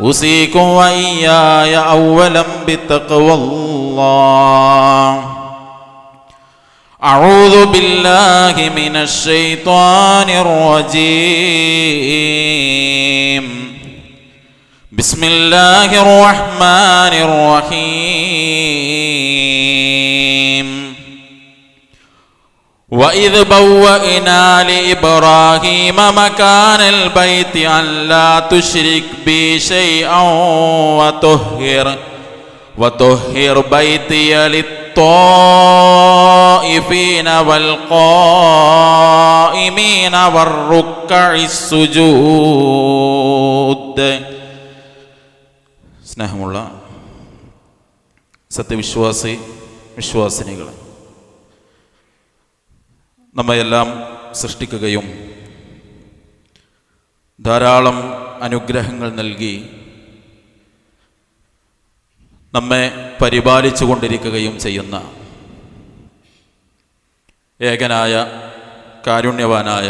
أوصيكم وإياي اولا بتقوى الله. أعوذ بالله من الشيطان الرجيم. بسم الله الرحمن الرحيم. وإذ بوأنا لإبراهيم مكان البيت أن لا تشرك بي شيئا وطهر وطهر بيتي للطائفين والقائمين والركع السجود സ്നേഹമുള്ള സത്യവിശ്വാസി വിശ്വാസിനികൾ നമ്മയെല്ലാം സൃഷ്ടിക്കുകയും ധാരാളം അനുഗ്രഹങ്ങൾ നൽകി നമ്മെ പരിപാലിച്ചു കൊണ്ടിരിക്കുകയും ചെയ്യുന്ന ഏകനായ കാരുണ്യവാനായ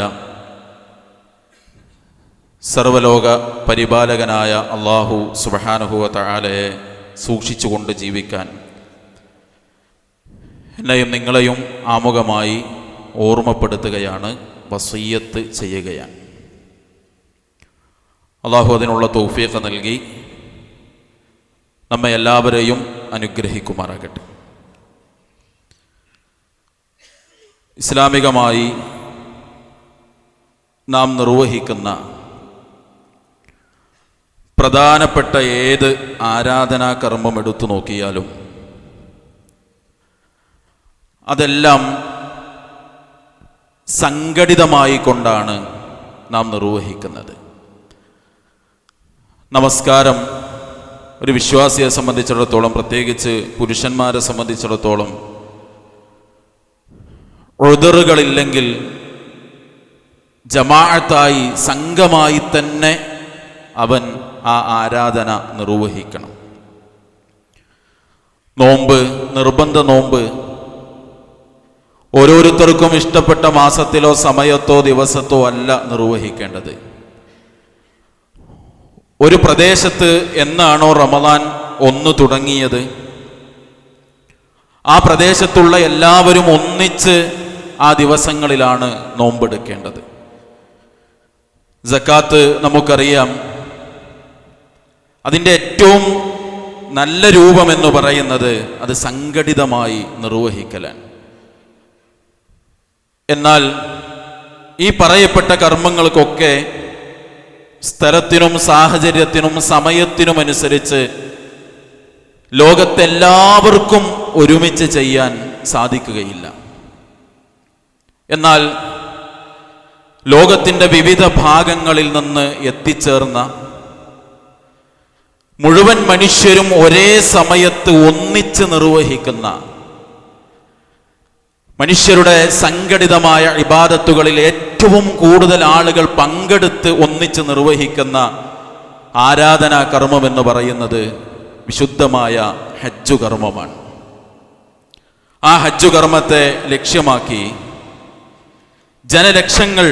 സർവലോക പരിപാലകനായ അള്ളാഹു സുബഹാനുഹുവ തആലയെ സൂക്ഷിച്ചുകൊണ്ട് ജീവിക്കാൻ എന്നെയും നിങ്ങളെയും ആമുഖമായി ഓർമ്മപ്പെടുത്തുകയാണ് വസീയത്ത് ചെയ്യുകയാണ്. അള്ളാഹു അതിനുള്ള തൗഫീഖ് നൽകി. നമ്മെ എല്ലാവരെയും അനുഗ്രഹിക്കുമാറാകട്ടെ. ഇസ്ലാമികമായി നാം നിർവഹിക്കുന്ന പ്രധാനപ്പെട്ട ഏത് ആരാധനാകർമ്മം എടുത്തു നോക്കിയാലും അതെല്ലാം സംഘടിതമായി കൊണ്ടാണ് നാം നിർവഹിക്കുന്നത്. നമസ്കാരം. ഒരു വിശ്വാസിയെ സംബന്ധിച്ചിടത്തോളം പ്രത്യേകിച്ച് പുരുഷന്മാരെ സംബന്ധിച്ചിടത്തോളം ഒഴുതറുകളില്ലെങ്കിൽ ജമാഅത്തായി സംഘമായി തന്നെ അവൻ ആ ആരാധന നിർവഹിക്കണം. നോമ്പ് നിർബന്ധ നോമ്പ് ഓരോരുത്തർക്കും ഇഷ്ടപ്പെട്ട മാസത്തിലോ സമയത്തോ ദിവസത്തോ അല്ല നിർവഹിക്കേണ്ടത്. ഒരു പ്രദേശത്ത് എന്നാണോ റമദാൻ ഒന്ന് തുടങ്ങിയത്? ആ പ്രദേശത്തുള്ള എല്ലാവരും ഒന്നിച്ച് ആ ദിവസങ്ങളിലാണ് നോമ്പെടുക്കേണ്ടത്. ജക്കാത്ത് നമുക്കറിയാം അതിന്റെ ഏറ്റവും നല്ല രൂപമെന്ന് പറയുന്നത് അത് സംഘടിതമായി നിർവഹിക്കലാണ്. എന്നാൽ ഈ പറയപ്പെട്ട കർമ്മങ്ങൾക്കൊക്കെ സ്ഥലത്തിനും സാഹചര്യത്തിനും സമയത്തിനും അനുസരിച്ച് ലോകത്തെല്ലാവർക്കും ഒരുമിച്ച് ചെയ്യാൻ സാധിക്കുകയില്ല. എന്നാൽ ലോകത്തിന്റെ വിവിധ ഭാഗങ്ങളിൽ നിന്ന് എത്തിച്ചേർന്ന മുഴുവൻ മനുഷ്യരും ഒരേ സമയത്ത് ഒന്നിച്ച് നിർവഹിക്കുന്ന മനുഷ്യരുടെ സംഘടിതമായ ഇബാദത്തുകളിൽ ഏറ്റവും കൂടുതൽ ആളുകൾ പങ്കെടുത്ത് ഒന്നിച്ച് നിർവഹിക്കുന്ന ആരാധനാ കർമ്മം എന്ന് പറയുന്നത് വിശുദ്ധമായ ഹജ്ജു കർമ്മമാണ്. ആ ഹജ്ജു കർമ്മത്തെ ലക്ഷ്യമാക്കി ജനലക്ഷങ്ങൾ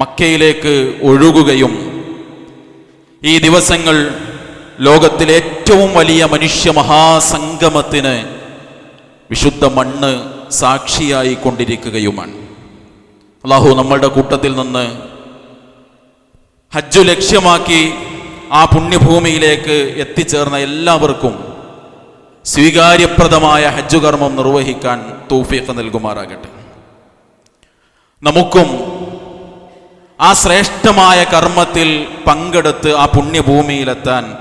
മക്കയിലേക്ക് ഒഴുകുകയും ഈ ദിവസങ്ങൾ ലോകത്തിലെ ഏറ്റവും വലിയ മനുഷ്യ മഹാസംഗമത്തിന് വിശുദ്ധ മണ്ണ് സാക്ഷിയായി കൊണ്ടിരിക്കുകയുമാണ്. അള്ളാഹു നമ്മളുടെ കൂട്ടത്തിൽ നിന്ന് ഹജ്ജു ലക്ഷ്യമാക്കി ആ പുണ്യഭൂമിയിലേക്ക് എത്തിച്ചേർന്ന എല്ലാവർക്കും സ്വീകാര്യപ്രദമായ ഹജ്ജു കർമ്മം നിർവഹിക്കാൻ തൗഫീഖ് നൽകുമാറാകട്ടെ. നമുക്കും ആ ശ്രേഷ്ഠമായ കർമ്മത്തിൽ പങ്കെടുത്ത് ആ പുണ്യഭൂമിയിലെത്താൻ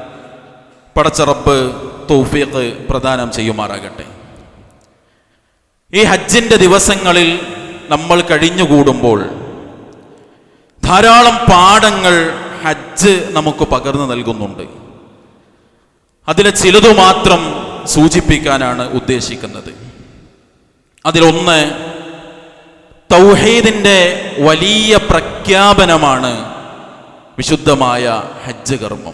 പടച്ചറബ് തൗഫീഖ് പ്രദാനം ചെയ്യുമാറാകട്ടെ. ഈ ഹജ്ജിന്റെ ദിവസങ്ങളിൽ നമ്മൾ കഴിഞ്ഞുകൂടുമ്പോൾ ധാരാളം പാഠങ്ങൾ ഹജ്ജ് നമുക്ക് പകർന്നു നൽകുന്നുണ്ട്. അതിലെ ചിലതു മാത്രം സൂചിപ്പിക്കാനാണ് ഉദ്ദേശിക്കുന്നത്. അതിലൊന്ന് തൗഹീദിന്റെ വലിയ പ്രഖ്യാപനമാണ് വിശുദ്ധമായ ഹജ്ജ് കർമ്മം.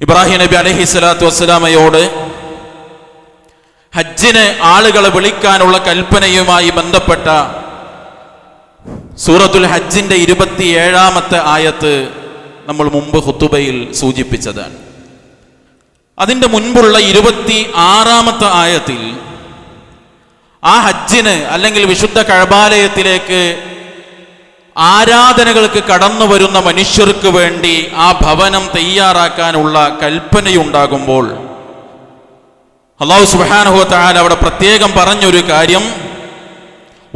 ഇബ്രാഹിം നബി അലഹി സ്വലാത്തു വസ്സലാമയോട് ഹജ്ജിന് ആളുകളെ വിളിക്കാനുള്ള കൽപ്പനയുമായി ബന്ധപ്പെട്ട സൂറത്തുൽ ഹജ്ജിന്റെ ഇരുപത്തിയേഴാമത്തെ ആയത്ത് നമ്മൾ മുമ്പ് ഹുത്തുബയിൽ സൂചിപ്പിച്ചതാണ്. അതിന്റെ മുൻപുള്ള ഇരുപത്തി ആറാമത്തെ ആയത്തിൽ ആ ഹജ്ജിന് അല്ലെങ്കിൽ വിശുദ്ധ കഴബാലയത്തിലേക്ക് ആരാധനകൾക്ക് കടന്നു വരുന്ന മനുഷ്യർക്ക് വേണ്ടി ആ ഭവനം തയ്യാറാക്കാനുള്ള കൽപ്പനയുണ്ടാകുമ്പോൾ അള്ളാഹു സുബാനഹു താല അവിടെ പ്രത്യേകം പറഞ്ഞൊരു കാര്യം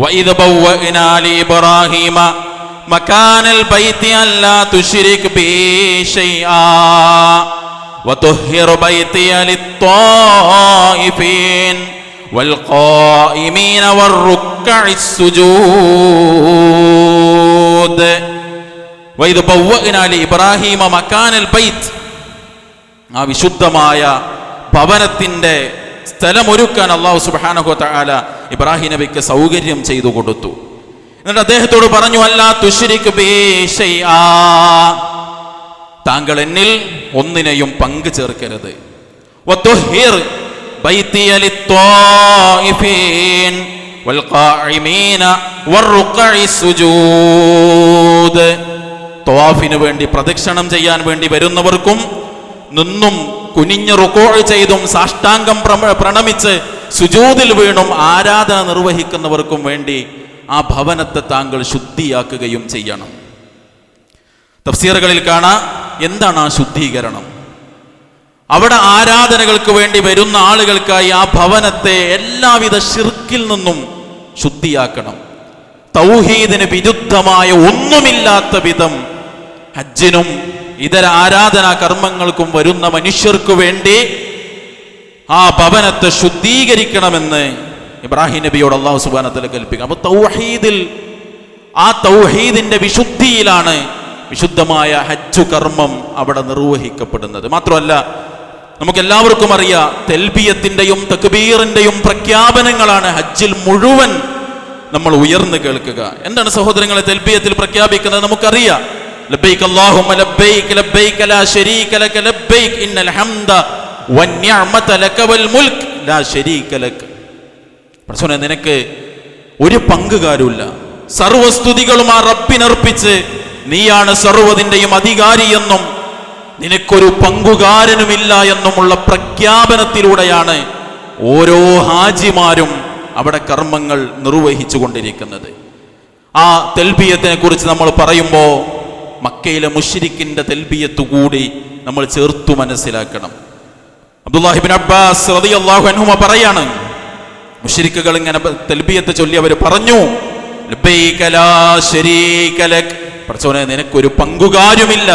وَإِذْ بَوَّأْنَا لِإِبْرَاهِيمَ مَكَانَ الْبَيْتِ أَلَّا تُشْرِكْ بِي شَيْئًا وَطَهِّرْ بَيْتِيَ لِلطَّائِفِينَ وَالْقَائِمِينَ وَالرُّكَّعِ السُّجُودِ وَإِذْ بَوَّأْنَا لِإِبْرَاهِيمَ مَكَانَ الْبَيْتِ ആ വിശുദ്ധമായ ഭവനത്തിന്റെ സ്ഥലമൊരുക്കാൻ അള്ളാഹു സുബാനഹു താല ഇബ്രാഹിം നബിക്ക് സൗകര്യം ചെയ്തു കൊടുത്തു. എന്നിട്ട് അദ്ദേഹത്തോട് പറഞ്ഞു അല്ല തുഷിരിക്ക് താങ്കൾ എന്നിൽ ഒന്നിനെയും പങ്കു ചേർക്കരുത്. വേണ്ടി പ്രദക്ഷിണം ചെയ്യാൻ വേണ്ടി വരുന്നവർക്കും നിന്നും കുനിഞ്ഞു റുക്കോ ചെയ്തും സാഷ്ടാംഗം പ്രണമിച്ച് സുജൂതിൽ വീണും ആരാധന നിർവഹിക്കുന്നവർക്കും വേണ്ടി ആ ഭവനത്തെ താങ്കൾ ശുദ്ധിയാക്കുകയും ചെയ്യണം. തഫ്സീറുകളിൽ കാണാ എന്താണ് ആ ശുദ്ധീകരണം? അവിടെ ആരാധനകൾക്ക് വേണ്ടി വരുന്ന ആളുകൾക്കായി ആ ഭവനത്തെ എല്ലാവിധ ഷിർക്കിൽ നിന്നും ശുദ്ധിയാക്കണം. തൗഹീദിന് വിരുദ്ധമായ ഒന്നുമില്ലാത്ത വിധം ഹജ്ജിനും ഇതര ആരാധനാ കർമ്മങ്ങൾക്കും വരുന്ന മനുഷ്യർക്കു വേണ്ടി ആ ഭവനത്തെ ശുദ്ധീകരിക്കണമെന്ന് ഇബ്രാഹിം നബിയോട് അള്ളാഹു സുബാനത്തിൽ കൽപ്പിക്കുക അപ്പൊ തൗഹീദിൽ ആ തൗഹീദിന്റെ വിശുദ്ധിയിലാണ് വിശുദ്ധമായ ഹജ്ജു കർമ്മം അവിടെ നിർവഹിക്കപ്പെടുന്നത്. മാത്രമല്ല നമുക്ക് എല്ലാവർക്കും അറിയാം തെൽബിയത്തിന്റെയും തക്ബീറിന്റെയും പ്രഖ്യാപനങ്ങളാണ് ഹജ്ജിൽ മുഴുവൻ നമ്മൾ ഉയർന്നു കേൾക്കുക. എന്താണ് സഹോദരങ്ങളെ തെൽബിയത്തിൽ പ്രഖ്യാപിക്കുന്നത്? നമുക്കറിയാം. ലബ്ബൈക് അല്ലാഹുമ്മ ലബ്ബൈക് ലബ്ബൈക് ലാ ശരീക ലക ലബ്ബൈക് ഇന്നൽ ഹംദ വന്നിഅമത ലക വൽ മുൽക് ലാ ശരീക ലക പ്രശ്നം നിനക്ക് ഒരു പങ്കുകാരുമില്ല. സർവസ്തുതികളും ആ റബ്ബിനർപ്പിച്ച് നീയാണ് സർവതിന്റെയും അധികാരിയെന്നും നിനക്കൊരു പങ്കുകാരനുമില്ല എന്നുമുള്ള പ്രഖ്യാപനത്തിലൂടെയാണ് ഓരോ ഹാജിമാരും അവിടെ കർമ്മങ്ങൾ നിർവഹിച്ചു കൊണ്ടിരിക്കുന്നത് ആ തെൽബിയത്തിനെ കുറിച്ച് നമ്മൾ പറയുമ്പോൾ മക്കയിലെ മുഷിരിക്കിന്റെ തെൽബിയത്ത് കൂടി നമ്മൾ ചേർത്തു മനസ്സിലാക്കണം. അബ്ദുല്ലാഹിബിൻ അബ്ബാസ് റളിയല്ലാഹു അൻഹുമ പറയാണ് മുഷിരിക്കുകൾ ഇങ്ങനെ തെൽബിയത്ത് ചൊല്ലി അവർ പറഞ്ഞു പടച്ചോനെ നിനക്കൊരു പങ്കുകാരുമില്ല.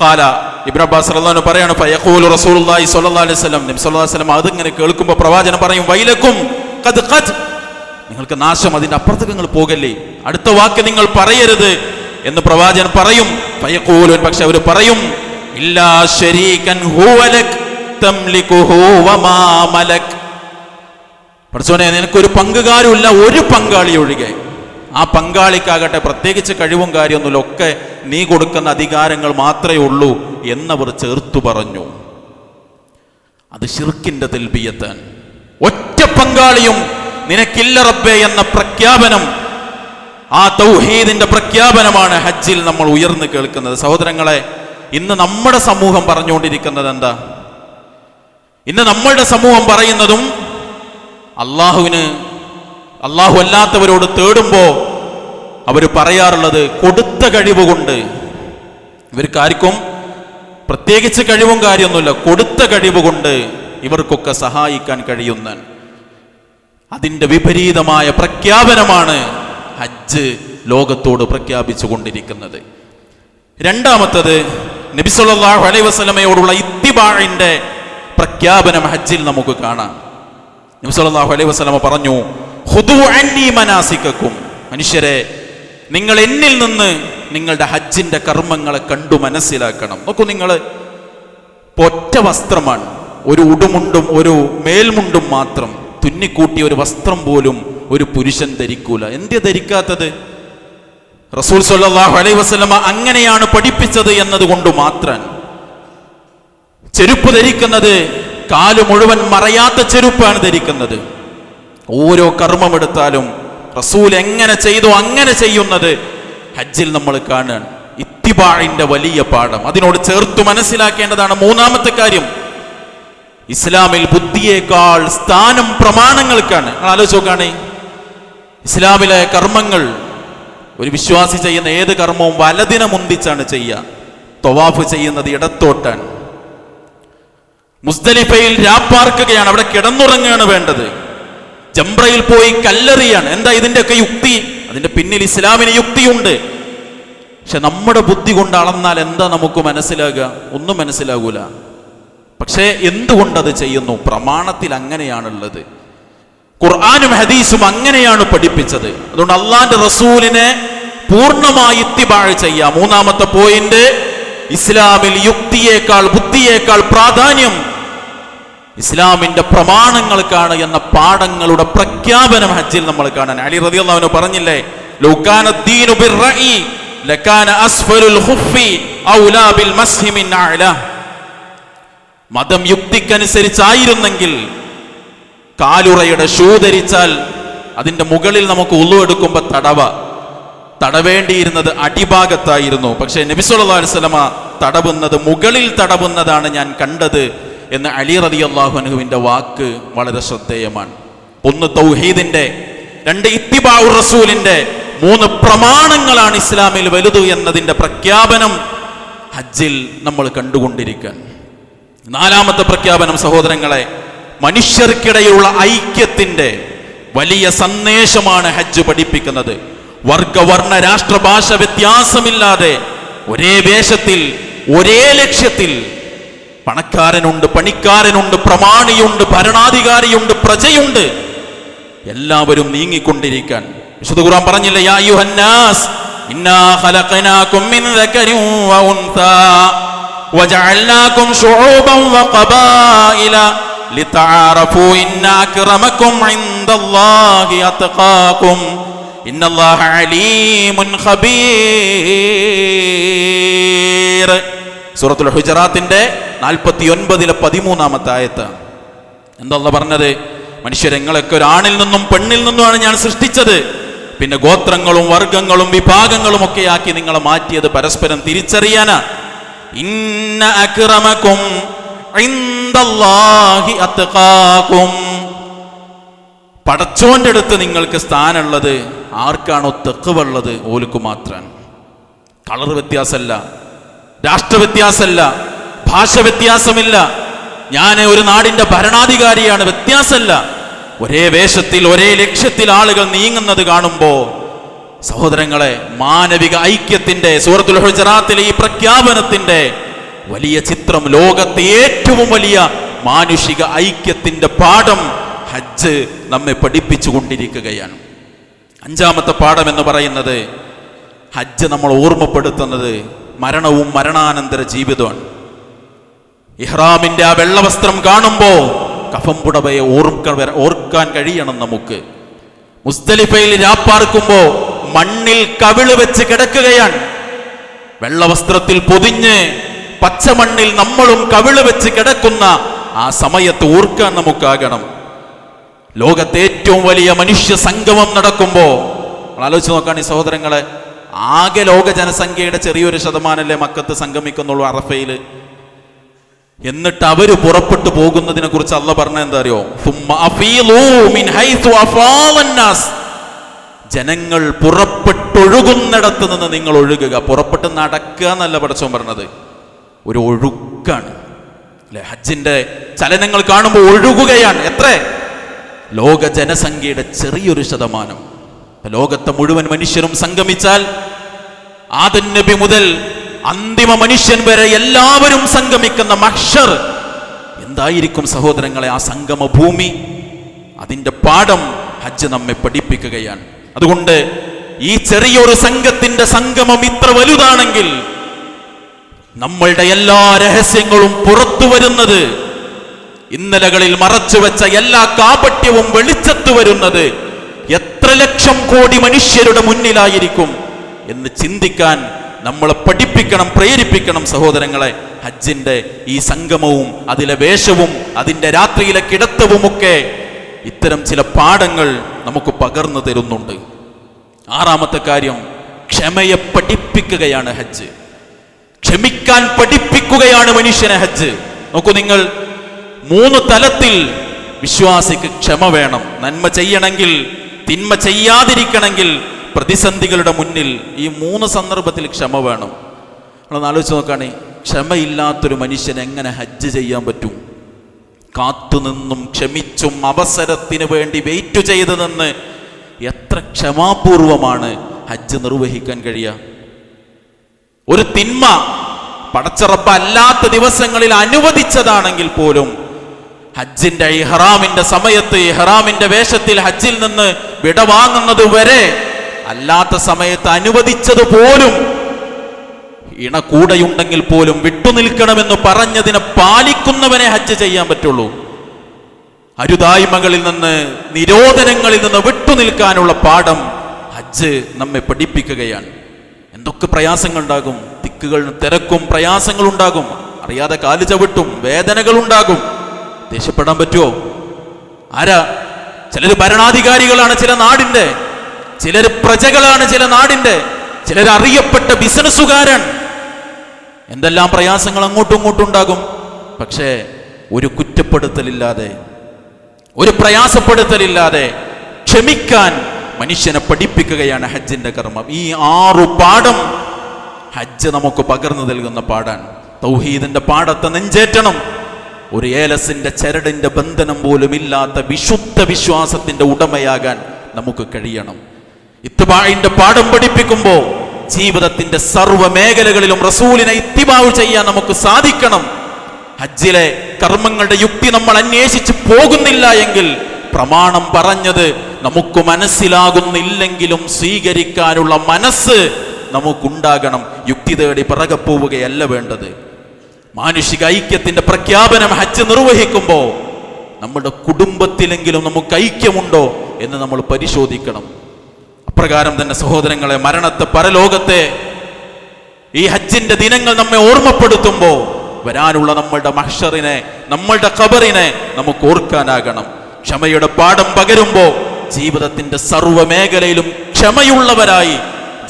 കാല ഇബ്ൻ അബ്ബാസ് പറയാണ് ഫയഖൂലു റസൂലുള്ളാഹി സ്വല്ലല്ലാഹി അലൈഹി വസല്ലം. നബി സ്വല്ലല്ലാഹി അലൈഹി വസല്ലം അതിങ്ങനെ കേൾക്കുമ്പോൾ പ്രവാചകൻ പറയും വൈലക്കും ഖദ് ഖദ്. നിങ്ങൾക്ക് നാശം അതിന്റെ അപ്പുറത്തേക്ക് നിങ്ങൾ പോകല്ലേ. അടുത്ത വാക്ക് നിങ്ങൾ പറയരുത്. എന്ന് പ്രവാചകൻ പറയും. ഫയഖൂലു പക്ഷെ അവർ പറയും ഇല്ലാ ശരീകൻ ഹുവലക് തംലികുഹു വമാ മലക്. പഠിച്ചോനെ നിനക്കൊരു പങ്കുകാരുമില്ല ഒരു പങ്കാളി ഒഴികെ. ആ പങ്കാളിക്കാകട്ടെ പ്രത്യേകിച്ച് കഴിവും കാര്യമൊന്നുമില്ല ഒക്കെ നീ കൊടുക്കുന്ന അധികാരങ്ങൾ മാത്രമേ ഉള്ളൂ എന്നവർ ചേർത്തു പറഞ്ഞു. അത് ഷിർക്കിന്റെ തെൽബിയത്താൻ ഒറ്റ പങ്കാളിയും നിനക്കില്ല റബ്ബേ എന്ന പ്രഖ്യാപനം ആ തൗഹീദിന്റെ പ്രഖ്യാപനമാണ് ഹജ്ജിൽ നമ്മൾ ഉയർന്നു കേൾക്കുന്നത്. സഹോദരങ്ങളെ ഇന്ന് നമ്മുടെ സമൂഹം പറഞ്ഞുകൊണ്ടിരിക്കുന്നത് എന്താ? ഇന്ന് നമ്മളുടെ സമൂഹം പറയുന്നതും അള്ളാഹുവിന് അള്ളാഹു അല്ലാത്തവരോട് തേടുമ്പോൾ അവർ പറയാറുള്ളത് കൊടുത്ത കഴിവ് കൊണ്ട്. ഇവർക്ക് ആർക്കും പ്രത്യേകിച്ച് കഴിവും കാര്യമൊന്നുമില്ല. കൊടുത്ത കഴിവ് കൊണ്ട് ഇവർക്കൊക്കെ സഹായിക്കാൻ കഴിയുന്ന അതിന്റെ വിപരീതമായ പ്രഖ്യാപനമാണ് ഹജ്ജ് ലോകത്തോട് പ്രഖ്യാപിച്ചു കൊണ്ടിരിക്കുന്നത് രണ്ടാമത്തത് നബിസുല്ലാഹു അലൈ വസ്ലമയോടുള്ള ഇത്തിബാഴിന്റെ പ്രഖ്യാപനം ഹജ്ജിൽ നമുക്ക് കാണാം. നബിസുല്ലാഹു അലൈ വസ്ലമ പറഞ്ഞു ഹുദു അന്നീ മനാസിക്കും മനുഷ്യരെ നിങ്ങൾ എന്നിൽ നിന്ന് നിങ്ങളുടെ ഹജ്ജിന്റെ കർമ്മങ്ങളെ കണ്ടു മനസ്സിലാക്കണം. നോക്കൂ നിങ്ങൾ ഒറ്റ വസ്ത്രമാണ്. ഒരു ഉടുമുണ്ടും ഒരു മേൽമുണ്ടും മാത്രം തുന്നിക്കൂട്ടിയ ഒരു വസ്ത്രം പോലും ഒരു പുരുഷൻ ധരിക്കൂല. എന്തിയ ധരിക്കാത്തത്? റസൂൽ സല്ലല്ലാഹു അലൈ വസ്ലമ അങ്ങനെയാണ് പഠിപ്പിച്ചത് എന്നതുകൊണ്ട് മാത്രം. ചെരുപ്പ് ധരിക്കുന്നത് കാൽ മുഴുവൻ മറയാത്ത ചെരുപ്പാണ് ധരിക്കുന്നത്. ഓരോ കർമ്മമെടുത്താലും റസൂൽ എങ്ങനെ ചെയ്തു അങ്ങനെ ചെയ്യുന്നത് ഹജ്ജിൽ നമ്മൾ കാണുകയാണ് ഇത്തിബാഴിന്റെ വലിയ പാഠം. അതിനോട് ചേർത്ത് മനസ്സിലാക്കേണ്ടതാണ് മൂന്നാമത്തെ കാര്യം. ഇസ്ലാമിൽ ബുദ്ധിയേക്കാൾ സ്ഥാനം പ്രമാണങ്ങൾക്കാണ്. നിങ്ങൾ ആലോചിച്ച് നോക്കുകയാണെ ഇസ്ലാമിലെ കർമ്മങ്ങൾ ഒരു വിശ്വാസി ചെയ്യുന്ന ഏത് കർമ്മവും വലതിനെ മുന്തിച്ചാണ് ചെയ്യുക. തൊവാഫ് ചെയ്യുന്നത് ഇടത്തോട്ടാണ്. മുസ്തലിഫയിൽ രാപ്പാർക്കുകയാണ് അവിടെ കിടന്നുറങ്ങുകയാണ് വേണ്ടത്. ജംബ്രയിൽ പോയി കല്ലെറിയാണ്. എന്താ ഇതിന്റെയൊക്കെ യുക്തി? അതിന്റെ പിന്നിൽ ഇസ്ലാമിന് യുക്തിയുണ്ട്. പക്ഷെ നമ്മുടെ ബുദ്ധി കൊണ്ട് അളന്നാൽ എന്താ നമുക്ക് മനസ്സിലാകുക? ഒന്നും മനസ്സിലാകൂല. പക്ഷേ എന്തുകൊണ്ടത് ചെയ്യുന്നു? പ്രമാണത്തിൽ അങ്ങനെയാണുള്ളത്. ഖുർആാനും ഹദീസും അങ്ങനെയാണ് പഠിപ്പിച്ചത്. അതുകൊണ്ട് അള്ളാന്റെ റസൂലിനെ പൂർണമായി ഇത്തിബാഴ് ചെയ്യാം. മൂന്നാമത്തെ പോയിന്റ് ഇസ്ലാമിൽ യുക്തിയേക്കാൾ ബുദ്ധിയേക്കാൾ പ്രാധാന്യം ഇസ്ലാമിന്റെ പ്രമാണങ്ങൾക്കാണ് എന്ന പാഠങ്ങളുടെ പ്രഖ്യാപനം ഹജ്ജിൽ നമ്മൾ കാണാൻ. അലി റതി അള്ളാഹുവിന് പറഞ്ഞില്ലേ മതം യുക്തിക്കനുസരിച്ചായിരുന്നെങ്കിൽ കാലുറയുടെ ഷൂ ധരിച്ചാൽ അതിന്റെ മുകളിൽ നമുക്ക് ഉള്ളു എടുക്കുമ്പോൾ തടവ. തടവേണ്ടിയിരുന്നത് അടിഭാഗത്തായിരുന്നു. പക്ഷേ നബിസുല്ലാ അലുസലമ തടവുന്നത് മുകളിൽ തടവുന്നതാണ് ഞാൻ കണ്ടത് എന്ന് അലി റതി അള്ളാഹുനുവിന്റെ വാക്ക് വളരെ ശ്രദ്ധേയമാണ്. ഒന്ന് തൗഹീദിന്റെ രണ്ട് ഇത്തിബാവു റസൂലിന്റെ മൂന്ന് പ്രമാണങ്ങളാണ് ഇസ്ലാമിൽ വലുത് എന്നതിന്റെ പ്രഖ്യാപനം ഹജ്ജിൽ നമ്മൾ കണ്ടുകൊണ്ടിരിക്കാൻ നാലാമത്തെ പ്രഖ്യാപനം സഹോദരങ്ങളെ മനുഷ്യർക്കിടയിലുള്ള ഐക്യത്തിന്റെ വലിയ സന്ദേശമാണ് ഹജ്ജ് പഠിപ്പിക്കുന്നത്. വർഗവർണ രാഷ്ട്രഭാഷ വ്യത്യാസമില്ലാതെ ഒരേ വേഷത്തിൽ ഒരേ ലക്ഷ്യത്തിൽ പണക്കാരനുണ്ട് പണിക്കാരനുണ്ട് പ്രമാണിയുണ്ട് ഭരണാധികാരിയുണ്ട് പ്രജയുണ്ട്. എല്ലാവരും നീങ്ങിക്കൊണ്ടിരിക്കാൻ. വിശുദ്ധ ഖുർആൻ പറഞ്ഞില്ലേ യാ ഇന്നാ ഖലഖനാകും മിൻ ദകരിൻ വ ഉൻസാ വജഅൽനാകും ശുഊബൻ വ ഖബായില لتعارفوا إن أكرمكم عند الله أتقاكم إن الله عليم خبير സൂറത്തുൽ ഹുജറാത്തിന്റെ നാൽപ്പത്തി ഒൻപതിലെ പതിമൂന്നാമത്തെ ആയത്ത് എന്താ പറഞ്ഞത് മനുഷ്യരങ്ങളൊക്കെ ഒരാണിൽ നിന്നും പെണ്ണിൽ നിന്നുമാണ് ഞാൻ സൃഷ്ടിച്ചത് പിന്നെ ഗോത്രങ്ങളും വർഗങ്ങളും വിഭാഗങ്ങളും ഒക്കെ ആക്കി നിങ്ങളെ മാറ്റിയത് പരസ്പരം തിരിച്ചറിയാനാ ഇന്ന അക്രമക്കും ഇൻദല്ലാഹി അത്ഖാക്കും പടച്ചോന്റെ അടുത്ത് നിങ്ങൾക്ക് സ്ഥാനമുള്ളത് ആർക്കാണോ തെക്കുവുള്ളത്? ഓലുക്ക് മാത്രം. കളർ വ്യത്യാസമല്ല. രാഷ്ട്ര വ്യത്യാസമല്ല. ഭാഷ വ്യത്യാസമില്ല. ഞാൻ ഒരു നാടിന്റെ ഭരണാധികാരിയാണ്. വ്യത്യാസമല്ല. ഒരേ വേഷത്തിൽ ഒരേ ലക്ഷ്യത്തിൽ ആളുകൾ നീങ്ങുന്നത് കാണുമ്പോ സഹോദരങ്ങളെ മാനവിക ഐക്യത്തിന്റെ സൂറത്തുൽ ഹുജറാത്തിലെ ഈ പ്രഖ്യാപനത്തിന്റെ വലിയ ചിത്രം ലോകത്തെ ഏറ്റവും വലിയ മാനുഷിക ഐക്യത്തിന്റെ പാഠം ഹജ്ജ് നമ്മെ പഠിപ്പിച്ചു കൊണ്ടിരിക്കുകയാണ് അഞ്ചാമത്തെ പാഠം എന്ന് പറയുന്നത് ഹജ്ജ് നമ്മൾ ഓർമ്മപ്പെടുത്തുന്നത് മരണവും മരണാനന്തര ജീവിതമാണ്. ഇഹ്റാമിന്റെ ആ വെള്ളവസ്ത്രം കാണുമ്പോൾ കഫം പുടവയെ ഓർക്ക ഓർക്കാൻ കഴിയണം നമുക്ക്. മുസ്തലിഫയിൽ രാപ്പാർക്കുമ്പോൾ മണ്ണിൽ കവിൾ വെച്ച് കിടക്കുകയാണ്. വെള്ളവസ്ത്രത്തിൽ പൊതിഞ്ഞ് പച്ചമണ്ണിൽ നമ്മളും കവിൾ വെച്ച് കിടക്കുന്ന ആ സമയത്ത് ഓർക്കാൻ നമുക്കാകണം. ലോകത്തെ ഏറ്റവും വലിയ മനുഷ്യ സംഗമം നടക്കുമ്പോ നമ്മൾ ആലോചിച്ച് നോക്കാണ് ഈ സഹോദരങ്ങളെ ആകെ ലോക ജനസംഖ്യയുടെ ചെറിയൊരു ശതമാനല്ലേ മക്കത്ത് സംഗമിക്കുന്നുള്ളൂ അറഫയിൽ. എന്നിട്ട് അവർ പുറപ്പെട്ടു പോകുന്നതിനെ കുറിച്ച് അല്ല പറഞ്ഞ എന്താ അറിയോ. ജനങ്ങൾ പുറപ്പെട്ടൊഴുകുന്നിടത്ത് നിന്ന് നിങ്ങൾ ഒഴുകുക പുറപ്പെട്ട് നടക്കുക എന്നല്ല പടച്ചോൻ പറഞ്ഞത്. ഒരു ഒഴുക്കാണ്. അല്ലെ? ഹജ്ജിന്റെ ചലനങ്ങൾ കാണുമ്പോൾ ഒഴുകുകയാണ്. എത്ര? ലോക ജനസംഖ്യയുടെ ചെറിയൊരു ശതമാനം. ലോകത്തെ മുഴുവൻ മനുഷ്യരും സംഗമിച്ചാൽ ആദൻ നബി മുതൽ അന്തിമ മനുഷ്യൻ വരെ എല്ലാവരും സംഗമിക്കുന്ന മക്ഷർ എന്തായിരിക്കും സഹോദരങ്ങളെ ആ സംഗമ ഭൂമി അതിന്റെ പാഠം ഹജ്ജ് നമ്മെ പഠിപ്പിക്കുകയാണ്. അതുകൊണ്ട് ഈ ചെറിയൊരു സംഘത്തിന്റെ സംഗമം ഇത്ര വലുതാണെങ്കിൽ നമ്മളുടെ എല്ലാ രഹസ്യങ്ങളും പുറത്തു വരുന്നത്. ഇന്നലകളിൽ മറച്ചു വെച്ച എല്ലാ കാപട്യവും വെളിച്ചത്ത് വരുന്നത്. എത്ര ലക്ഷം കോടി മനുഷ്യരുടെ മുന്നിലായിരിക്കും എന്ന് ചിന്തിക്കാൻ നമ്മളെ പഠിപ്പിക്കണം പ്രേരിപ്പിക്കണം സഹോദരങ്ങളെ. ഹജ്ജിന്റെ ഈ സംഗമവും അതിലെ വേഷവും അതിന്റെ രാത്രിയിലെ കിടത്തവുമൊക്കെ ഇത്തരം ചില പാഠങ്ങൾ നമുക്ക് പകർന്നു തരുന്നുണ്ട്. ആറാമത്തെ കാര്യം ക്ഷമയെ പഠിപ്പിക്കുകയാണ് ഹജ്ജ്. ക്ഷമിക്കാൻ പഠിപ്പിക്കുകയാണ് മനുഷ്യനെ ഹജ്ജ്. നോക്കൂ നിങ്ങൾ മൂന്ന് തലത്തിൽ വിശ്വാസിക്ക് ക്ഷമ വേണം. നന്മ ചെയ്യണമെങ്കിൽ തിന്മ ചെയ്യാതിരിക്കണമെങ്കിൽ പ്രതിസന്ധികളുടെ മുന്നിൽ ഈ മൂന്ന് സന്ദർഭത്തിൽ ക്ഷമ വേണം. നമ്മളൊന്ന് ആലോചിച്ച് നോക്കുകയാണെ ക്ഷമയില്ലാത്തൊരു മനുഷ്യൻ എങ്ങനെ ഹജ്ജ് ചെയ്യാൻ പറ്റും? കാത്തുനിന്നും ക്ഷമിച്ചും അവസരത്തിന് വേണ്ടി വെയിറ്റ് ചെയ്ത് നിന്ന് എത്ര ക്ഷമാപൂർവമാണ് ഹജ്ജ് നിർവഹിക്കാൻ കഴിയുക? ഒരു തിന്മ പടച്ചറപ്പ് അല്ലാത്ത ദിവസങ്ങളിൽ അനുവദിച്ചതാണെങ്കിൽ പോലും ഹജ്ജിന്റെ ഇഹ്റാമിന്റെ സമയത്ത് ഇഹ്റാമിന്റെ വേഷത്തിൽ ഹജ്ജിൽ നിന്ന് വിടവാങ്ങുന്നത് വരെ അല്ലാത്ത സമയത്ത് അനുവദിച്ചത് പോലും ഇണ കൂടെയുണ്ടെങ്കിൽ പോലും വിട്ടുനിൽക്കണമെന്ന് പറഞ്ഞതിനെ പാലിക്കുന്നവനെ ഹജ്ജ് ചെയ്യാൻ പറ്റുള്ളൂ. അരുതായ്മകളിൽ നിന്ന് നിരോധനങ്ങളിൽ നിന്ന് വിട്ടുനിൽക്കാനുള്ള പാഠം ഹജ്ജ് നമ്മെ പഠിപ്പിക്കുകയാണ്. എന്തൊക്കെ പ്രയാസങ്ങൾ ഉണ്ടാകും തിക്കുകൾ തിരക്കും പ്രയാസങ്ങൾ ഉണ്ടാകും അറിയാതെ കാൽ ചവിട്ടും വേദനകൾ ഉണ്ടാകും ദേഷ്യപ്പെടാൻ പറ്റുമോ ആരാ? ചിലർ ഭരണാധികാരികളാണ് ചില നാടിന്റെ ചിലർ പ്രജകളാണ് ചില നാടിന്റെ ചിലർ അറിയപ്പെട്ട ബിസിനസ്സുകാരൻ. എന്തെല്ലാം പ്രയാസങ്ങൾ അങ്ങോട്ടും ഇങ്ങോട്ടും ഉണ്ടാകും? പക്ഷേ ഒരു കുറ്റപ്പെടുത്തലില്ലാതെ ഒരു പ്രയാസപ്പെടുത്തലില്ലാതെ ക്ഷമിക്കാൻ മനുഷ്യനെ പഠിപ്പിക്കുകയാണ് ഹജ്ജിന്റെ കർമ്മം. ഈ ആറു പാഠം ഹജ്ജ് നമുക്ക് പകർന്നു നൽകുന്ന പാടാണ് തൗഹീദിന്റെ പാഠത്തെ നെഞ്ചേറ്റണം. ഒരു ഏലസിന്റെ ചരടിന്റെ ബന്ധനം പോലും ഇല്ലാത്ത വിശുദ്ധ വിശ്വാസത്തിന്റെ ഉടമയാകാൻ നമുക്ക് കഴിയണം. ഇത്തുബായിന്റെ പാഠം പഠിപ്പിക്കുമ്പോൾ ജീവിതത്തിന്റെ സർവ മേഖലകളിലും റസൂലിനെ ഇത്തിബാവ് ചെയ്യാൻ നമുക്ക് സാധിക്കണം. ഹജ്ജിലെ കർമ്മങ്ങളുടെ യുക്തി നമ്മൾ അന്വേഷിച്ച് പോകുന്നില്ല എങ്കിൽ പ്രമാണം പറഞ്ഞത് നമുക്ക് മനസ്സിലാകുന്നില്ലെങ്കിലും സ്വീകരിക്കാനുള്ള മനസ്സ് നമുക്കുണ്ടാകണം. യുക്തി തേടി പിറകെ പോവുകയല്ല വേണ്ടത്. മാനുഷിക ഐക്യത്തിന്റെ പ്രഖ്യാപനം ഹജ്ജ് നിർവഹിക്കുമ്പോൾ നമ്മുടെ കുടുംബത്തിലെങ്കിലും നമുക്ക് ഐക്യമുണ്ടോ എന്ന് നമ്മൾ പരിശോധിക്കണം. അപ്രകാരം തന്നെ സഹോദരങ്ങളെ മരണത്തെ പരലോകത്തെ ഈ ഹജ്ജിന്റെ ദിനങ്ങൾ നമ്മെ ഓർമ്മപ്പെടുത്തുമ്പോൾ വരാനുള്ള നമ്മളുടെ മഹ്ഷറിനെ നമ്മളുടെ ഖബറിനെ നമുക്ക് ഓർക്കാനാകണം. ക്ഷമയുടെ പാഠം പകരുമ്പോൾ ജീവിതത്തിന്റെ സർവമേഖലയിലും ക്ഷമയുള്ളവരായി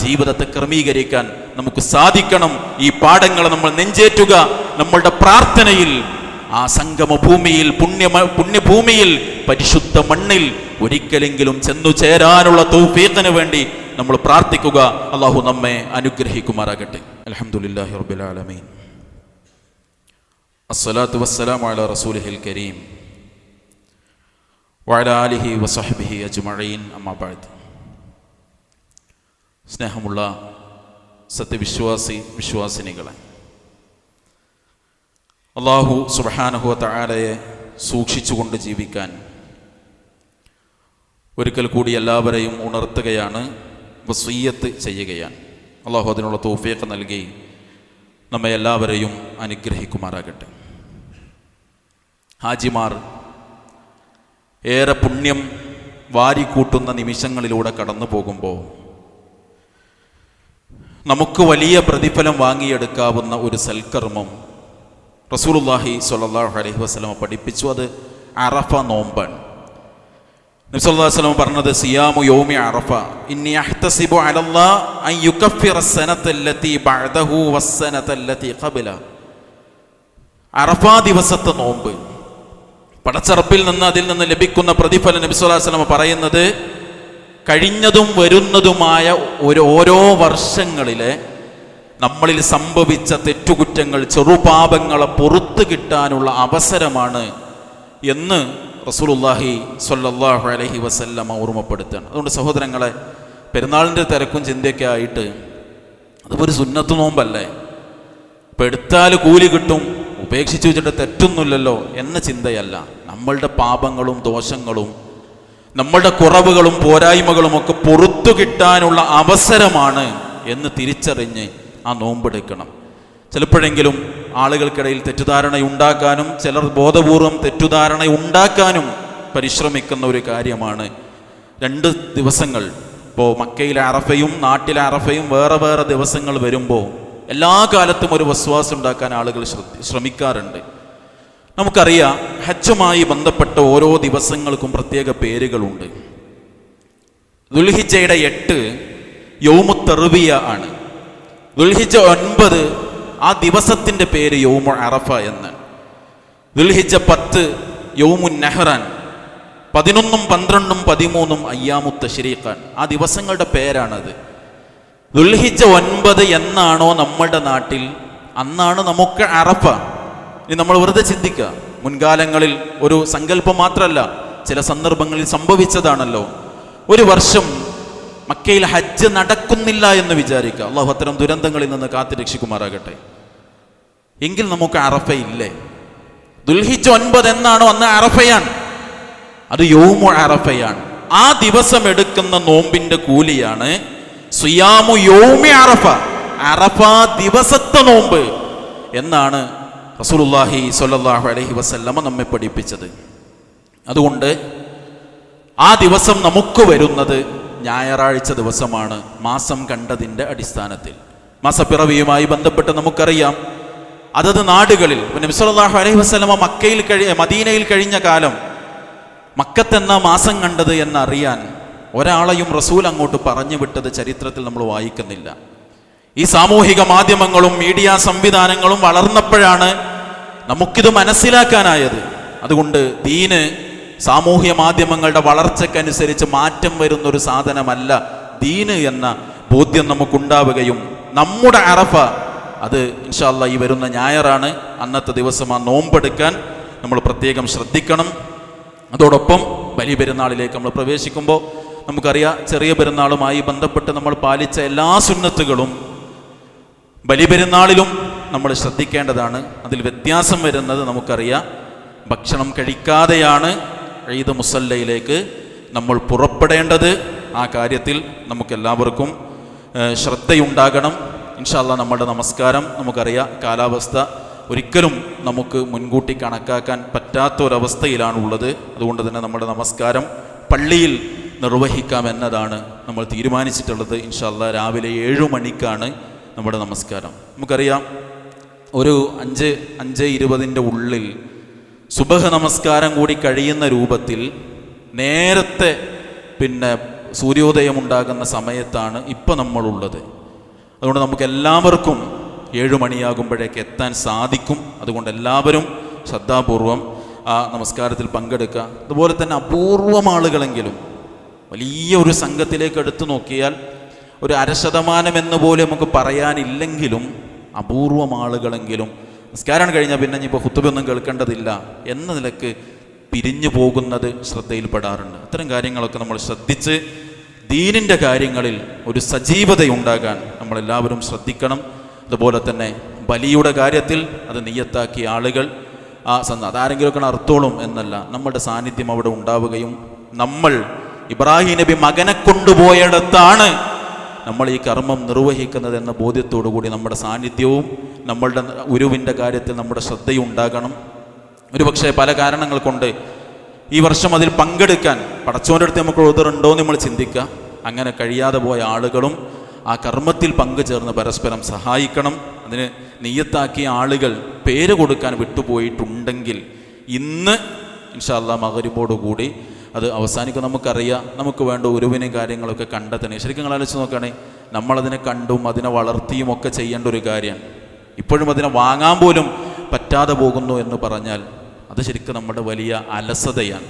ജീവിതത്തെ ക്രമീകരിക്കാൻ നമുക്ക് സാധിക്കണം. ഈ പാഠങ്ങളെ നമ്മൾ നെഞ്ചേറ്റുക. നമ്മളുടെ പ്രാർത്ഥനയിൽ ആ സംഗമ ഭൂമിയിൽ പുണ്യ പുണ്യഭൂമിയിൽ പരിശുദ്ധ മണ്ണിൽ ഒരിക്കലെങ്കിലും ചെന്നു ചേരാനുള്ള തൗഫീഖിന് വേണ്ടി നമ്മൾ പ്രാർത്ഥിക്കുക. അള്ളാഹു നമ്മെ അനുഗ്രഹിക്കുമാറാകട്ടെ. അലഹമുല്ലാഹി റബ്ബിൽ ആലമീൻ. അസ്സലാത്തു വസ്സലാമു അലാ റസൂലിഹിൽ കരീം. വഅല വസഹബിഹി വസഹ്ബിഹി അജ്മഈൻ അമ്മാ ബഅദ് സ്നേഹമുള്ള സത്യവിശ്വാസി വിശ്വാസിനികളെ അള്ളാഹു സുബ്ഹാനഹു തആലയെ സൂക്ഷിച്ചുകൊണ്ട് ജീവിക്കാൻ ഒരിക്കൽ കൂടി എല്ലാവരെയും ഉണർത്തുകയാണ് വസീയത്ത് ചെയ്യുകയാണ്. അള്ളാഹു അതിനുള്ള തോഫിയൊക്കെ നൽകി നമ്മെ എല്ലാവരെയും അനുഗ്രഹിക്കുമാറാകട്ടെ. ഹാജിമാർ ഏറെ പുണ്യം വാരിക്കൂട്ടുന്ന നിമിഷങ്ങളിലൂടെ കടന്നു പോകുമ്പോൾ നമുക്ക് വലിയ പ്രതിഫലം വാങ്ങിയെടുക്കാവുന്ന ഒരു സൽക്കർമ്മം റസൂലുള്ളാഹി സ്വല്ലല്ലാഹു അലൈഹി വസ്ലമ പഠിപ്പിച്ചു. അത് അറഫ നോമ്പാണ്. നബി സല്ലല്ലാഹു അലൈഹി വസല്ലം പറഞ്ഞത് സിയാമു യോമി അറഫ ഇന്നി അഹ്തസിബു അലല്ലാ അൻ ബഅദഹു അറഫ ദിവസത്തെ നോമ്പ് പടച്ചറപ്പിൽ നിന്ന് അതിൽ നിന്ന് ലഭിക്കുന്ന പ്രതിഫലം നബി സ്വല്ലല്ലാഹു അലൈഹി വസല്ലം പറയുന്നത് കഴിഞ്ഞതും വരുന്നതുമായ ഒരു ഓരോ വർഷങ്ങളിലെ നമ്മളിൽ സംഭവിച്ച തെറ്റുകുറ്റങ്ങൾ ചെറുപാപങ്ങളെ പുറത്തു കിട്ടാനുള്ള അവസരമാണ് എന്ന് റസൂലുള്ളാഹി സ്വല്ലല്ലാഹു അലൈഹി വസല്ലമ ഓർമ്മപ്പെടുത്തുകയാണ്. അതുകൊണ്ട് സഹോദരങ്ങളെ പെരുന്നാളിന്റെ തിരക്കും ചിന്തയൊക്കെ ആയിട്ട് അതിപ്പോൾ ഒരു സുന്നത്ത് നോമ്പല്ലേ? ഇപ്പം എടുത്താൽ കൂലി കിട്ടും ഉപേക്ഷിച്ച് വെച്ചിട്ട് തെറ്റൊന്നുമില്ലല്ലോ എന്ന ചിന്തയല്ല. നമ്മളുടെ പാപങ്ങളും ദോഷങ്ങളും നമ്മളുടെ കുറവുകളും പോരായ്മകളും ഒക്കെ പുറത്തു കിട്ടാനുള്ള അവസരമാണ് എന്ന് തിരിച്ചറിഞ്ഞ് ആ നോമ്പെടുക്കണം. ചിലപ്പോഴെങ്കിലും ആളുകൾക്കിടയിൽ തെറ്റുധാരണ ഉണ്ടാക്കാനും ചിലർ ബോധപൂർവം തെറ്റുധാരണ ഉണ്ടാക്കാനും പരിശ്രമിക്കുന്ന ഒരു കാര്യമാണ്. രണ്ട് ദിവസങ്ങൾ. ഇപ്പോൾ മക്കയിലെ അറഫയും നാട്ടിലെ അറഫയും വേറെ വേറെ ദിവസങ്ങൾ വരുമ്പോൾ എല്ലാ കാലത്തും ഒരു വസ്വാസം ഉണ്ടാക്കാൻ ആളുകൾ ശ്രമിക്കാറുണ്ട്. നമുക്കറിയാം ഹജ്ജുമായി ബന്ധപ്പെട്ട ഓരോ ദിവസങ്ങൾക്കും പ്രത്യേക പേരുകളുണ്ട്. ദുൽഹിജയുടെ എട്ട് യൗമുത്തെറുവിയ ആണ്. ദുൽഹിജ ഒൻപത് ആ ദിവസത്തിന്റെ പേര് യൗമു അറഫ എന്ന്. ദുൽഹിജ പത്ത് യൗമു നെഹ്റാൻ പതിനൊന്നും പന്ത്രണ്ടും പതിമൂന്നും അയ്യാമുത്ത ശരീഖാൻ ആ ദിവസങ്ങളുടെ പേരാണത്. ദുൽഹിജ ഒൻപത് എന്നാണോ നമ്മളുടെ നാട്ടിൽ? അന്നാണ് നമുക്ക് അറഫ. ഇനി നമ്മൾ വെറുതെ ചിന്തിക്കുക. മുൻകാലങ്ങളിൽ ഒരു സങ്കല്പം മാത്രമല്ല ചില സന്ദർഭങ്ങളിൽ സംഭവിച്ചതാണല്ലോ. ഒരു വർഷം മക്കയിൽ ഹജ്ജ് നടക്കുന്നില്ല എന്ന് വിചാരിക്കുക. അള്ളാഹു അത്തരം ദുരന്തങ്ങളിൽ നിന്ന് കാത്തു രക്ഷിക്കുമാറാകട്ടെ. എങ്കിൽ നമുക്ക് അറഫയില്ലേ ദുൽഹിജ് ഒൻപത് എന്നാണോ അന്ന് അറഫയാണ്. അത് യോമു അറഫയാണ്. ആ ദിവസം എടുക്കുന്ന നോമ്പിന്റെ കൂലിയാണ് സുയാമു യോമി അറഫ അറഫ ദിവസത്തെ നോമ്പ് എന്നാണ് റസൂലുള്ളാഹി സ്വല്ലല്ലാഹു അലൈഹി വസല്ലമ നമ്മെ പഠിപ്പിച്ചത്. അതുകൊണ്ട് ആ ദിവസം നമുക്ക് വരുന്നത് ഞായറാഴ്ച ദിവസമാണ് മാസം കണ്ടതിന്റെ അടിസ്ഥാനത്തിൽ. മാസപ്പിറവിയുമായി ബന്ധപ്പെട്ട് നമുക്കറിയാം. അതത് നാടുകളിൽ നബി സല്ലല്ലാഹു അലൈഹി വസ്ലമ മക്കയിൽ കഴി മദീനയിൽ കഴിഞ്ഞ കാലം മക്കത്തെന്ന മാസം കണ്ടത് എന്നറിയാൻ ഒരാളെയും റസൂൽ അങ്ങോട്ട് പറഞ്ഞു വിട്ടത് ചരിത്രത്തിൽ നമ്മൾ വായിക്കുന്നില്ല. ഈ സാമൂഹിക മാധ്യമങ്ങളും മീഡിയ സംവിധാനങ്ങളും വളർന്നപ്പോഴാണ് നമുക്കിത് മനസ്സിലാക്കാനായത്. അതുകൊണ്ട് ദീന് സാമൂഹ്യ മാധ്യമങ്ങളുടെ വളർച്ചയ്ക്കനുസരിച്ച് മാറ്റം വരുന്ന ഒരു സാധനമല്ല ദീന് എന്ന ബോധ്യം നമുക്കുണ്ടാവുകയും നമ്മുടെ അറഫ അത് ഇൻഷാല്ല ഈ വരുന്ന ഞായറാണ് അന്നത്തെ ദിവസം ആ നോമ്പെടുക്കാൻ നമ്മൾ പ്രത്യേകം ശ്രദ്ധിക്കണം. അതോടൊപ്പം ബലിപെരുന്നാളിലേക്ക് നമ്മൾ പ്രവേശിക്കുമ്പോൾ നമുക്കറിയാം ചെറിയ പെരുന്നാളുമായി ബന്ധപ്പെട്ട് നമ്മൾ പാലിച്ച എല്ലാ സുന്നത്തുകളും ബലിപെരുന്നാളിലും നമ്മൾ ശ്രദ്ധിക്കേണ്ടതാണ്. അതിൽ വ്യത്യാസം വരുന്നത് നമുക്കറിയാം. ഭക്ഷണം കഴിക്കാതെയാണ് ഈദ് മുസല്ലയിലേക്ക് നമ്മൾ പുറപ്പെടേണ്ടത്. ആ കാര്യത്തിൽ നമുക്കെല്ലാവർക്കും ശ്രദ്ധയുണ്ടാകണം. ഇൻഷാല്ല നമ്മുടെ നമസ്കാരം നമുക്കറിയാം കാലാവസ്ഥ ഒരിക്കലും നമുക്ക് മുൻകൂട്ടി കണക്കാക്കാൻ പറ്റാത്ത ഉള്ളത് അതുകൊണ്ട് തന്നെ നമ്മുടെ നമസ്കാരം പള്ളിയിൽ നിർവഹിക്കാം എന്നതാണ് നമ്മൾ തീരുമാനിച്ചിട്ടുള്ളത്. ഇൻഷാല്ല രാവിലെ ഏഴു മണിക്കാണ് നമ്മുടെ നമസ്കാരം. നമുക്കറിയാം ഒരു അഞ്ച് അഞ്ച് ഇരുപതിന്റെ ഉള്ളിൽ സുബഹ നമസ്കാരം കൂടി കഴിയുന്ന രൂപത്തിൽ നേരത്തെ പിന്നെ സൂര്യോദയം ഉണ്ടാകുന്ന സമയത്താണ് ഇപ്പം നമ്മളുള്ളത്. അതുകൊണ്ട് നമുക്ക് എല്ലാവർക്കും ഏഴു മണിയാകുമ്പോഴേക്ക് എത്താൻ സാധിക്കും. അതുകൊണ്ട് എല്ലാവരും ശ്രദ്ധാപൂർവം ആ നമസ്കാരത്തിൽ പങ്കെടുക്കുക. അതുപോലെ തന്നെ അപൂർവം ആളുകളെങ്കിലും വലിയ ഒരു സംഘത്തിലേക്ക് എടുത്തു നോക്കിയാൽ ഒരു അരശതമാനം എന്ന് പോലും നമുക്ക് പറയാനില്ലെങ്കിലും അപൂർവം ആളുകളെങ്കിലും നിസ്കാരം കഴിഞ്ഞാൽ പിന്നെ ഇനിയിപ്പോൾ ഹുത്തുബൊന്നും കേൾക്കേണ്ടതില്ല എന്ന നിലയ്ക്ക് പിരിഞ്ഞു പോകുന്നത് ശ്രദ്ധയിൽപ്പെടാറുണ്ട്. അത്തരം കാര്യങ്ങളൊക്കെ നമ്മൾ ശ്രദ്ധിച്ച് ദീനിന്റെ കാര്യങ്ങളിൽ ഒരു സജീവതയുണ്ടാകാൻ നമ്മളെല്ലാവരും ശ്രദ്ധിക്കണം. അതുപോലെ തന്നെ ബലിയുടെ കാര്യത്തിൽ അത് നിയ്യത്താക്കിയ ആളുകൾ ആ സന്ത അതാരെങ്കിലുമൊക്കെ അർത്ഥോളും എന്നല്ല നമ്മുടെ സാന്നിധ്യം അവിടെ ഉണ്ടാവുകയും നമ്മൾ ഇബ്രാഹിം നബി മകനെ കൊണ്ടുപോയിടത്താണ് നമ്മൾ ഈ കർമ്മം നിർവഹിക്കുന്നത് എന്ന ബോധ്യത്തോടു കൂടി നമ്മുടെ സാന്നിധ്യവും നമ്മളുടെ ഉരുവിന്റെ കാര്യത്തിൽ നമ്മുടെ ശ്രദ്ധയും ഉണ്ടാകണം. ഒരുപക്ഷെ പല കാരണങ്ങൾ കൊണ്ട് ഈ വർഷം അതിൽ പങ്കെടുക്കാൻ പടച്ചോന്റെ അടുത്ത് നമുക്ക് ഉതറുണ്ടോ എന്ന് നമ്മൾ ചിന്തിക്കുക. അങ്ങനെ കഴിയാതെ പോയ ആളുകളും ആ കർമ്മത്തിൽ പങ്കുചേർന്ന് പരസ്പരം സഹായിക്കണം. അതിന് നെയ്യത്താക്കിയ ആളുകൾ പേര് കൊടുക്കാൻ വിട്ടുപോയിട്ടുണ്ടെങ്കിൽ ഇന്ന് ഇൻഷാല്ല മകരിബോടുകൂടി അത് അവസാനിക്കും. നമുക്കറിയാം. നമുക്ക് വേണ്ട ഉരുവിനും കാര്യങ്ങളൊക്കെ കണ്ടെത്തണേ. ശരിക്കും നിങ്ങൾ ആലോചിച്ച് നോക്കുകയാണെങ്കിൽ നമ്മളതിനെ കണ്ടും അതിനെ വളർത്തിയും ഒക്കെ ചെയ്യേണ്ട ഒരു കാര്യമാണ് ഇപ്പോഴും അതിനെ വാങ്ങാൻ പോലും പറ്റാതെ പോകുന്നു എന്ന് പറഞ്ഞാൽ അത് ശരിക്കും നമ്മുടെ വലിയ അലസതയാണ്.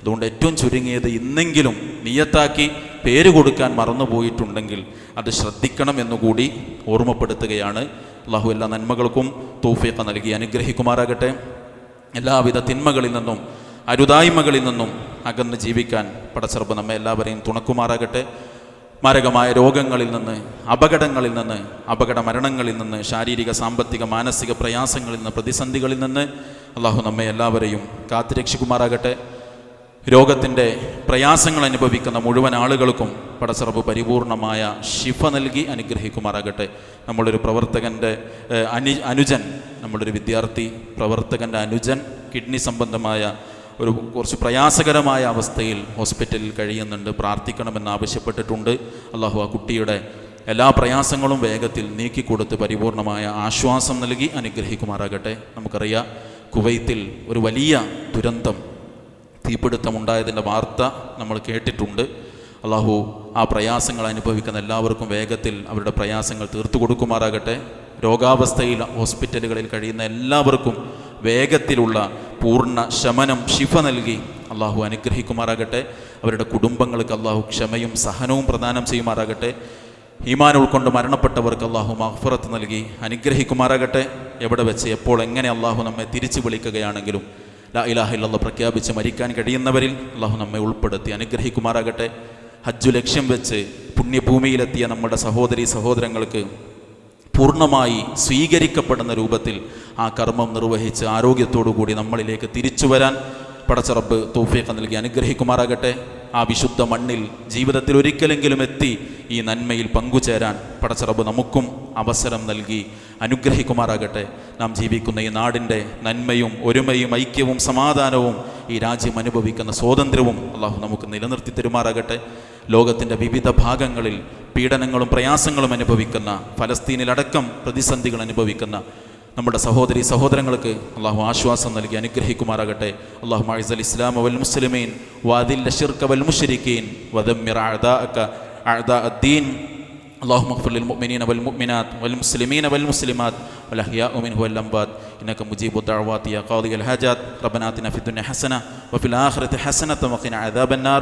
അതുകൊണ്ട് ഏറ്റവും ചുരുങ്ങിയത് ഇന്നെങ്കിലും നിയത്താക്കി പേര് കൊടുക്കാൻ മറന്നുപോയിട്ടുണ്ടെങ്കിൽ അത് ശ്രദ്ധിക്കണം എന്നുകൂടി ഓർമ്മപ്പെടുത്തുകയാണ്. അള്ളാഹു എല്ലാ നന്മകൾക്കും തോഫിയൊക്കെ നൽകി അനുഗ്രഹിക്കുമാറാകട്ടെ. എല്ലാവിധ തിന്മകളിൽ നിന്നും അരുതായ്മകളിൽ നിന്നും അകന്ന് ജീവിക്കാൻ പടച്ചെറുപ്പ് നമ്മെ എല്ലാവരെയും തുണക്കുമാറാകട്ടെ. മാരകമായ രോഗങ്ങളിൽ നിന്ന് അപകടങ്ങളിൽ നിന്ന് അപകട മരണങ്ങളിൽ നിന്ന് ശാരീരിക സാമ്പത്തിക മാനസിക പ്രയാസങ്ങളിൽ നിന്ന് പ്രതിസന്ധികളിൽ നിന്ന് അള്ളാഹു നമ്മെ എല്ലാവരെയും കാത്തുരക്ഷിക്കുമാറാകട്ടെ. രോഗത്തിന്റെ പ്രയാസങ്ങൾ അനുഭവിക്കുന്ന മുഴുവൻ ആളുകൾക്കും പടച്ചിറപ്പ് പരിപൂർണമായ ശിഫ നൽകി അനുഗ്രഹിക്കുമാറാകട്ടെ. നമ്മളൊരു പ്രവർത്തകന്റെ അനു അനുജൻ നമ്മളൊരു വിദ്യാർത്ഥി പ്രവർത്തകന്റെ അനുജൻ കിഡ്നി സംബന്ധമായ ഒരു കുറച്ച് പ്രയാസകരമായ അവസ്ഥയിൽ ഹോസ്പിറ്റലിൽ കഴിയുന്നുണ്ട് പ്രാർത്ഥിക്കണമെന്ന് ആവശ്യപ്പെട്ടിട്ടുണ്ട്. അള്ളാഹു ആ കുട്ടിയുടെ എല്ലാ പ്രയാസങ്ങളും വേഗത്തിൽ നീക്കിക്കൊടുത്ത് പരിപൂർണമായ ആശ്വാസം നൽകി അനുഗ്രഹിക്കുമാറാകട്ടെ. നമുക്കറിയാം കുവൈത്തിൽ ഒരു വലിയ ദുരന്തം തീപിടുത്തമുണ്ടായതിന്റെ വാർത്ത നമ്മൾ കേട്ടിട്ടുണ്ട്. അള്ളാഹു ആ പ്രയാസങ്ങൾ അനുഭവിക്കുന്ന എല്ലാവർക്കും വേഗത്തിൽ അവരുടെ പ്രയാസങ്ങൾ തീർത്തു കൊടുക്കുമാറാകട്ടെ രോഗാവസ്ഥയിൽ ഹോസ്പിറ്റലുകളിൽ കഴിയുന്ന എല്ലാവർക്കും വേഗത്തിലുള്ള പൂർണ ശമനം ശിഫ നൽകി അള്ളാഹു അനുഗ്രഹിക്കുമാറാകട്ടെ. അവരുടെ കുടുംബങ്ങൾക്ക് അള്ളാഹു ക്ഷമയും സഹനവും പ്രദാനം ചെയ്യുമാറാകട്ടെ. ഈമാൻ ഉൾക്കൊണ്ട് മരണപ്പെട്ടവർക്ക് അള്ളാഹു മഹ്ഫറത്ത് നൽകി അനുഗ്രഹിക്കുമാറാകട്ടെ. എവിടെ വെച്ച് എപ്പോൾ എങ്ങനെ അള്ളാഹു നമ്മെ തിരിച്ചു വിളിക്കുകയാണെങ്കിലും ലാ ഇലാഹ ഇല്ലല്ലാഹ് പ്രഖ്യാപിച്ച് മരിക്കാൻ കഴിയുന്നവരിൽ അള്ളാഹു നമ്മെ ഉൾപ്പെടുത്തി അനുഗ്രഹിക്കുമാറാകട്ടെ. ഹജ്ജു ലക്ഷ്യം വെച്ച് പുണ്യഭൂമിയിലെത്തിയ നമ്മുടെ സഹോദരി സഹോദരങ്ങൾക്ക് പൂർണമായി സ്വീകരിക്കപ്പെടുന്ന രൂപത്തിൽ ആ കർമ്മം നിർവഹിച്ച് ആരോഗ്യത്തോടു കൂടി നമ്മളിലേക്ക് തിരിച്ചു വരാൻ പടച്ചറബ് തോഫിയൊക്കെ നൽകി അനുഗ്രഹിക്കുമാറാകട്ടെ. ആ വിശുദ്ധ മണ്ണിൽ ജീവിതത്തിൽ ഒരിക്കലെങ്കിലും എത്തി ഈ നന്മയിൽ പങ്കുചേരാൻ പടച്ചറബ് നമുക്കും അവസരം നൽകി അനുഗ്രഹിക്കുമാറാകട്ടെ. നാം ജീവിക്കുന്ന ഈ നാടിന്റെ നന്മയും ഒരുമയും ഐക്യവും സമാധാനവും ഈ രാജ്യം അനുഭവിക്കുന്ന സ്വാതന്ത്ര്യവും അള്ളാഹു നമുക്ക് നിലനിർത്തി തരുമാറാകട്ടെ. ലോകത്തിൻ്റെ വിവിധ ഭാഗങ്ങളിൽ പീഡനങ്ങളും പ്രയാസങ്ങളും അനുഭവിക്കുന്ന ഫലസ്തീനിലടക്കം പ്രതിസന്ധികൾ അനുഭവിക്കുന്ന നമ്മുടെ സഹോദരി സഹോദരങ്ങൾക്ക് അള്ളാഹു ആശ്വാസം നൽകി അനുഗ്രഹിക്കുമാറാകട്ടെ അള്ളാഹു മൈസൽ ഇസ്ലാം വൽ മുസ്ലിമീൻ വാദിൽ ഷിർക്ക വൽ മുഷരിക്കീൻ വദമ്മിർ അഅദാഅക അഅദാ അദ്ദീൻ اللهم اغفر للمؤمنين والمؤمنات والمسلمين والمسلمات والأحياء منه والأموات إنك مجيب الدعوات يا قاضي الحاجات ربنا آتنا في الدنيا حسنة وفي الآخرة حسنة وقنا عذاب النار